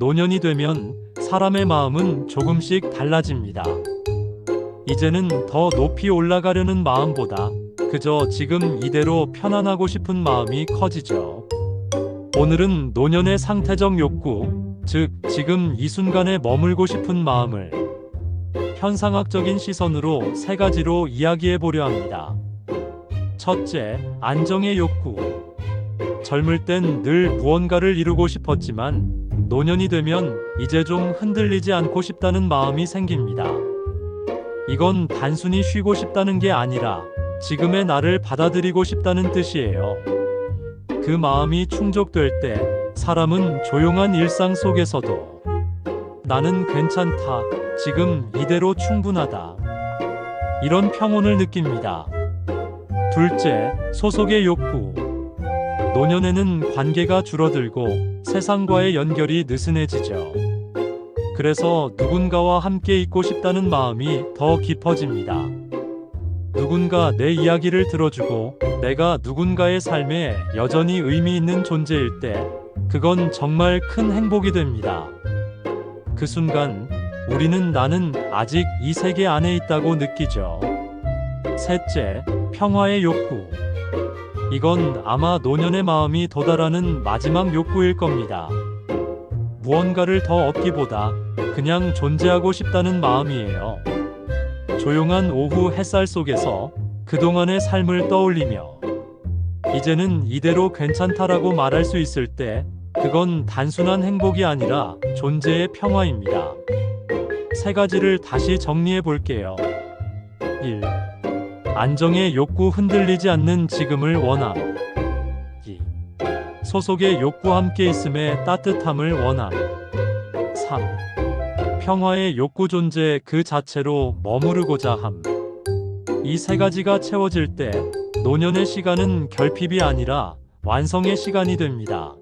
노년이 되면 사람의 마음은 조금씩 달라집니다. 이제는 더 높이 올라가려는 마음보다 그저 지금 이대로 편안하고 싶은 마음이 커지죠. 오늘은 노년의 상태적 욕구, 즉, 지금 이 순간에 머물고 싶은 마음을 현상학적인 시선으로 세 가지로 이야기해 보려 합니다. 첫째, 안정의 욕구. 젊을 땐 늘 무언가를 이루고 싶었지만 노년이 되면 이제 좀 흔들리지 않고 싶다는 마음이 생깁니다. 이건 단순히 쉬고 싶다는 게 아니라 지금의 나를 받아들이고 싶다는 뜻이에요. 그 마음이 충족될 때 사람은 조용한 일상 속에서도 나는 괜찮다. 지금 이대로 충분하다. 이런 평온을 느낍니다. 둘째, 소속의 욕구. 노년에는 관계가 줄어들고 세상과의 연결이 느슨해지죠. 그래서 누군가와 함께 있고 싶다는 마음이 더 깊어집니다. 누군가 내 이야기를 들어주고 내가 누군가의 삶에 여전히 의미 있는 존재일 때 그건 정말 큰 행복이 됩니다. 그 순간 우리는 나는 아직 이 세계 안에 있다고 느끼죠. 셋째, 평화의 욕구. 이건 아마 노년의 마음이 도달하는 마지막 욕구일 겁니다. 무언가를 더 얻기보다 그냥 존재하고 싶다는 마음이에요. 조용한 오후 햇살 속에서 그동안의 삶을 떠올리며 이제는 이대로 괜찮다라고 말할 수 있을 때 그건 단순한 행복이 아니라 존재의 평화입니다. 세 가지를 다시 정리해 볼게요. 1. 안정의 욕구 흔들리지 않는 지금을 원함. 2. 소속의 욕구 함께 있음의 따뜻함을 원함. 3. 평화의 욕구 존재 그 자체로 머무르고자 함. 이 세 가지가 채워질 때 노년의 시간은 결핍이 아니라 완성의 시간이 됩니다.